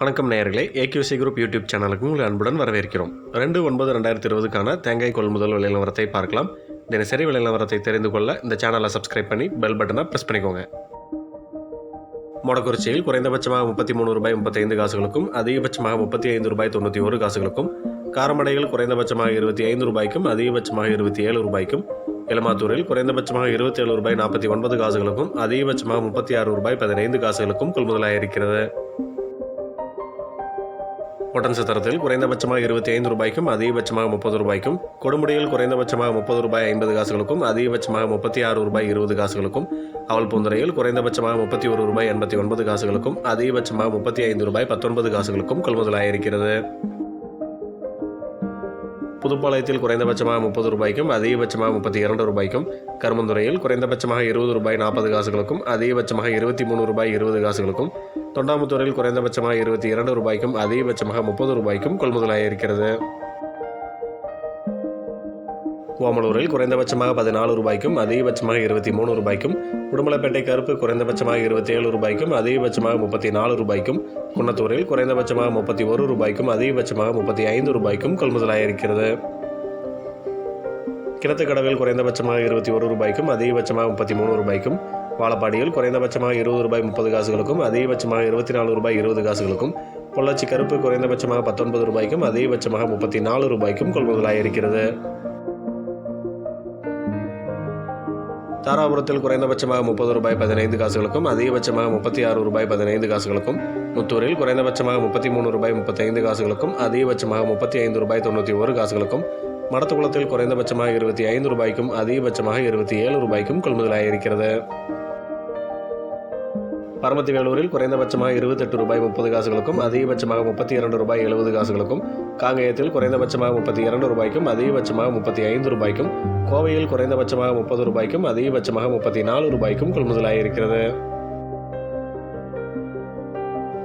வணக்கம் நேயர்களே. ஏகியூசி group YouTube சேனலுக்கு உங்களை அன்புடன் வரவேற்கிறோம். ரெண்டு ஒன்பது ரெண்டாயிரத்தி இருபதுக்கான தேங்காய் கொள்முதல் விலை நிலவரத்தை பார்க்கலாம். தினசரி விலை நிலவரத்தை தெரிந்து கொள்ள இந்த சேனலை சப்ஸ்கிரைப் பண்ணி பெல் பட்டனை ப்ரெஸ் பண்ணிக்கோங்க. மொடக்குறிச்சியில் குறைந்தபட்சமாக முப்பத்தி மூணு ரூபாய் முப்பத்தைந்து காசுகளுக்கும் அதிகபட்சமாக முப்பத்தி ஐந்து ரூபாய் தொண்ணூற்றி ஒரு காசுகளுக்கும் காரமடையில் குறைந்தபட்சமாக இருபத்தி ஐந்து ரூபாய்க்கும் அதிகபட்சமாக இருபத்தி ஏழு ரூபாய்க்கும் எலமாத்தூரில் குறைந்தபட்சமாக இருபத்தேழு ரூபாய் நாற்பத்தி ஒன்பது காசுகளுக்கும் அதிகபட்சமாக முப்பத்தி ஆறு ரூபாய் பதினைந்து காசுகளுக்கும் கொட்டன் சித்திரத்தில் குறைந்தபட்சமாக இருபத்தி ஐந்து ரூபாய்க்கும் அதிகபட்சமாக முப்பது ரூபாய்க்கும் கொடுமுடியில் குறைந்தபட்சமாக முப்பது ரூபாய் ஐம்பது காசுகளுக்கும் அதிகபட்சமாக முப்பத்தி ஆறு ரூபாய் இருபது காசுகளுக்கும் அவல் பூந்தரையில் குறைந்தபட்சமாக முப்பத்தி ஒரு ரூபாய் எண்பத்தி ஒன்பது காசுகளுக்கும் அதிகபட்சமாக முப்பத்தி ஐந்து ரூபாய் பத்தொன்பது காசுகளுக்கும் கொள்முதலாயிருக்கிறது. புதுப்பாளையத்தில் குறைந்தபட்சமாக முப்பது ரூபாய்க்கும் அதிகபட்சமாக முப்பத்தி இரண்டு ரூபாய்க்கும் கருமந்துறையில் குறைந்தபட்சமாக இருபது ரூபாய் நாற்பது காசுகளுக்கும் அதிகபட்சமாக இருபத்தி மூணு ரூபாய் இருபது காசுகளுக்கும் தொண்டாமுத்தூரில் குறைந்தபட்சமாக இருபத்தி இரண்டு ரூபாய்க்கும் அதிகபட்சமாக முப்பது ரூபாய்க்கும் கொள்முதலாயிருக்கிறது ஓமலூரில் குறைந்தபட்சமாக பதினாலு ரூபாய்க்கும் அதிகபட்சமாக இருபத்தி மூணு ரூபாய்க்கும் உடுமலைப்பேட்டை கருப்பு குறைந்தபட்சமாக இருபத்தி ஏழு ரூபாய்க்கும் அதிகபட்சமாக முப்பத்தி நாலு ரூபாய்க்கும் குன்னத்தூரில் குறைந்தபட்சமாக முப்பத்தி ஒரு ரூபாய்க்கும் அதிகபட்சமாக முப்பத்தி ஐந்து ரூபாய்க்கும் கொள்முதலாக இருக்கிறது. கிணத்துக்கடவில் குறைந்தபட்சமாக இருபத்தி ஒரு ரூபாய்க்கும் அதிகபட்சமாக முப்பத்தி மூணு ரூபாய்க்கும் வாழப்பாடியில் குறைந்தபட்சமாக இருபது ரூபாய் முப்பது காசுகளுக்கும் அதிகபட்சமாக இருபத்தி நாலு ரூபாய் இருபது காசுகளுக்கும் பொள்ளாச்சி கருப்பு குறைந்தபட்சமாக பத்தொன்பது ரூபாய்க்கும் அதிகபட்சமாக முப்பத்தி நாலு ரூபாய்க்கும் கொள்முதலாயிருக்கிறது தாராபுரத்தில் குறைந்தபட்சமாக முப்பது ரூபாய் பதினைந்து காசுகளுக்கும் அதிகபட்சமாக முப்பத்தி ஆறு ரூபாய் பதினைந்து காசுகளுக்கும் முத்தூரில் குறைந்தபட்சமாக முப்பத்தி மூணு ரூபாய் முப்பத்தைந்து காசுகளுக்கும் அதிகபட்சமாக முப்பத்தி ஐந்து ரூபாய் தொண்ணூற்றி ஒரு காசுகளுக்கும் மடத்துக்குளத்தில் குறைந்தபட்சமாக இருபத்தி ஐந்து ரூபாய்க்கும் அதிகபட்சமாக இருபத்தி ஏழு ரூபாய்க்கும் கொள்முதலாக இருக்கிறது. பரமத்தி வேலூரில் குறைந்தபட்சமாக இருபத்தெட்டு ரூபாய் முப்பது காசுகளுக்கும் அதிகபட்சமாக முப்பத்தி இரண்டு ரூபாய் எழுபது காசுகளுக்கும் காங்கேயத்தில் குறைந்தபட்சமாக முப்பத்தி இரண்டு ரூபாய்க்கும் அதிகபட்சமாக முப்பத்தி ஐந்து ரூபாய்க்கும் கோவையில் குறைந்தபட்சமாக முப்பது ரூபாய்க்கும் அதிகபட்சமாக முப்பத்தி நாலு ரூபாய்க்கும் கொள்முதலாயிருக்கிறது.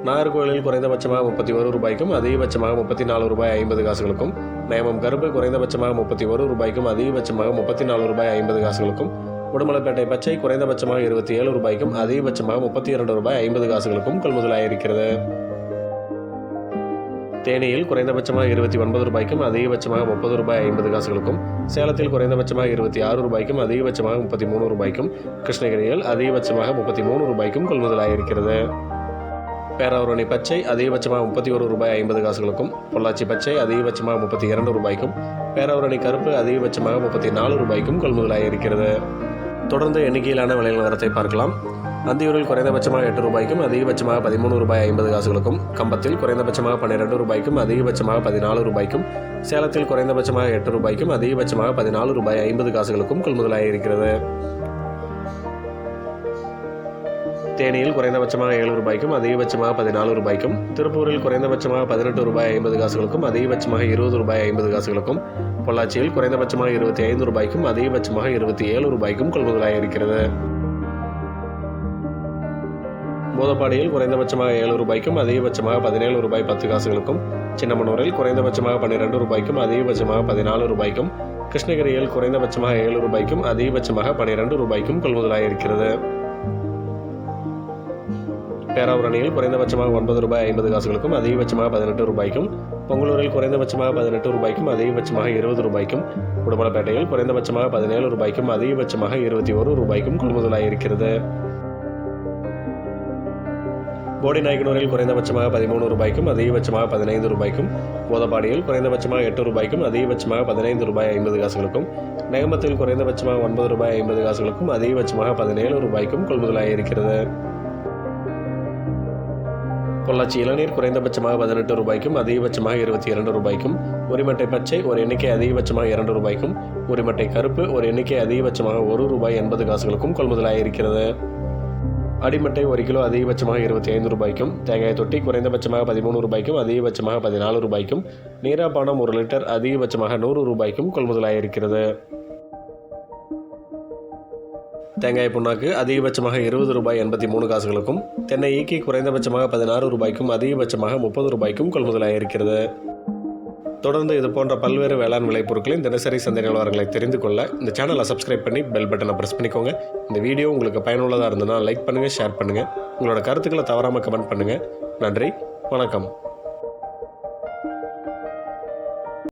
நாகர்கோவிலில் குறைந்தபட்சமாக முப்பத்தி ஒரு ரூபாய்க்கும் அதிகபட்சமாக முப்பத்தி நாலு ரூபாய் ஐம்பது காசுகளுக்கும் நேமம் கருப்பு குறைந்தபட்சமாக முப்பத்தி ஒரு ரூபாய்க்கும் அதிகபட்சமாக முப்பத்தி நாலு ரூபாய் ஐம்பது காசுகளுக்கும் உடுமலைப்பேட்டை பச்சை குறைந்தபட்சமாக இருபத்தி ஏழு ரூபாய்க்கும் அதிகபட்சமாக முப்பத்தி இரண்டு ரூபாய் ஐம்பது காசுகளுக்கும் கொள்முதலாயிருக்கிறது தேனியில் குறைந்தபட்சமாக இருபத்தி ஒன்பது ரூபாய்க்கும் அதிகபட்சமாக முப்பது ரூபாய் ஐம்பது காசுகளுக்கும் சேலத்தில் குறைந்தபட்சமாக இருபத்தி ஆறு ரூபாய்க்கும் அதிகபட்சமாக முப்பத்தி மூணு ரூபாய்க்கும் கிருஷ்ணகிரியில் அதிகபட்சமாக முப்பத்தி மூணு ரூபாய்க்கும் கொள்முதலாயிருக்கிறது பேராவூரணி பச்சை அதிகபட்சமாக முப்பத்தி ஒரு ரூபாய் ஐம்பது காசுகளுக்கும் பொள்ளாச்சி பச்சை அதிகபட்சமாக முப்பத்தி இரண்டு ரூபாய்க்கும் பேராவூரணி கருப்பு அதிகபட்சமாக முப்பத்தி நாலு ரூபாய்க்கும் கொள்முதலாயிருக்கிறது தொடர்ந்து எண்ணிக்கையிலான விலை நிலவரத்தை பார்க்கலாம். அந்தியூரில் குறைந்தபட்சமாக எட்டு ரூபாய்க்கும் அதிகபட்சமாக பதிமூணு ரூபாய் ஐம்பது காசுகளுக்கும் கம்பத்தில் குறைந்தபட்சமாக பன்னிரெண்டு ரூபாய்க்கும் அதிகபட்சமாக பதினாலு ரூபாய்க்கும் சேலத்தில் குறைந்தபட்சமாக எட்டு ரூபாய்க்கும் அதிகபட்சமாக பதினாலு ரூபாய் ஐம்பது காசுகளுக்கும் கொள்முதலாக இருக்கிறது தேனியில் குறைந்தபட்சமாக ஏழு ரூபாய்க்கும் அதிகபட்சமாக பதினாலு ரூபாய்க்கும் திருப்பூரில் குறைந்தபட்சமாக பதினெட்டு ரூபாய் ஐம்பது காசுகளுக்கும் அதிகபட்சமாக இருபது ரூபாய் ஐம்பது காசுகளுக்கும் பொள்ளாச்சியில் குறைந்தபட்சமாக இருபத்தி ஐந்து ரூபாய்க்கும் அதிகபட்சமாக இருபத்தி ஏழு ரூபாய்க்கும் கொள்முதலாயிருக்கிறது போதப்பாடியில் குறைந்தபட்சமாக ஏழு ரூபாய்க்கும் அதிகபட்சமாக பதினேழு ரூபாய் பத்து காசுகளுக்கும் சின்னமனூரில் குறைந்தபட்சமாக பன்னிரெண்டு ரூபாய்க்கும் அதிகபட்சமாக பதினாலு ரூபாய்க்கும் கிருஷ்ணகிரியில் குறைந்தபட்சமாக ஏழு ரூபாய்க்கும் அதிகபட்சமாக பன்னிரெண்டு ரூபாய்க்கும் கொள்முதலாக இருக்கிறது. கொள்முதலாயிருக்கிறது பேராவூரணியில் குறைந்தபட்சமாக ஒன்பது ரூபாய் ஐம்பது காசுகளுக்கும் அதிகபட்சமாக பதினெட்டு ரூபாய்க்கும் பொங்கலூரில் குறைந்தபட்சமாக பதினெட்டு ரூபாய்க்கும் அதிகபட்சமாக இருபது ரூபாய்க்கும் உடுமலைப்பேட்டையில் குறைந்தபட்சமாக பதினேழு ரூபாய்க்கும் அதிகபட்சமாக இருபத்தி ஒரு ரூபாய்க்கும் கொள்முதலாக இருக்கிறது. போடிநாயக்கனூரில் குறைந்தபட்சமாக பதிமூணு ரூபாய்க்கும் அதிகபட்சமாக பதினைந்து ரூபாய்க்கும் போதப்பாடியில் குறைந்தபட்சமாக எட்டு ரூபாய்க்கும் அதிகபட்சமாக பதினைந்து ரூபாய் ஐம்பது காசுகளுக்கும் நேமத்தில் குறைந்தபட்சமாக ஒன்பது ரூபாய் ஐம்பது காசுகளுக்கும் அதிகபட்சமாக பதினேழு ரூபாய்க்கும் கொள்முதலாயிருக்கிறது பொள்ளாச்சி இளநீர் குறைந்தபட்சமாக பதினெட்டு ரூபாய்க்கும் அதிகபட்சமாக இருபத்தி இரண்டு ரூபாய்க்கும். உரிமட்டை பச்சை ஒரு எண்ணிக்கை அதிகபட்சமாக இரண்டு ரூபாய்க்கும். உரிமட்டை கருப்பு ஒரு எண்ணிக்கை அதிகபட்சமாக ஒரு ரூபாய் எண்பது காசுகளுக்கும் கொள்முதலாயிருக்கிறது அடிமட்டை ஒரு கிலோ அதிகபட்சமாக இருபத்தி ஐந்து ரூபாய்க்கும் தேங்காய் தொட்டி குறைந்தபட்சமாக பதிமூணு ரூபாய்க்கும் அதிகபட்சமாக பதினாலு ரூபாய்க்கும். நீராப்பானம் ஒரு லிட்டர் அதிகபட்சமாக நூறு ரூபாய்க்கும் கொள்முதலாக இருக்கிறது. தேங்காய் புண்ணாக்கு அதிகபட்சமாக இருபது ரூபாய் எண்பத்தி மூணு காசுகளுக்கும் தென்னை ஈக்கி குறைந்தபட்சமாக பதினாறு ரூபாய்க்கும் அதிகபட்சமாக முப்பது ரூபாய்க்கும் கொள்முதலாயிருக்கிறது. தொடர்ந்து இது போன்ற பல்வேறு வேளாண் விளைபொருட்களின் தினசரி சந்தை நிலவரங்களை தெரிந்து கொள்ள இந்த சேனலை சப்ஸ்கிரைப் பண்ணி பெல் பட்டனை ப்ரெஸ் பண்ணிக்கோங்க. இந்த வீடியோ உங்களுக்கு பயனுள்ளதாக இருந்ததுன்னா லைக் பண்ணுங்கள் ஷேர் பண்ணுங்கள் உங்களோட கருத்துக்களை தவறாமல் கமெண்ட் பண்ணுங்கள் நன்றி வணக்கம்.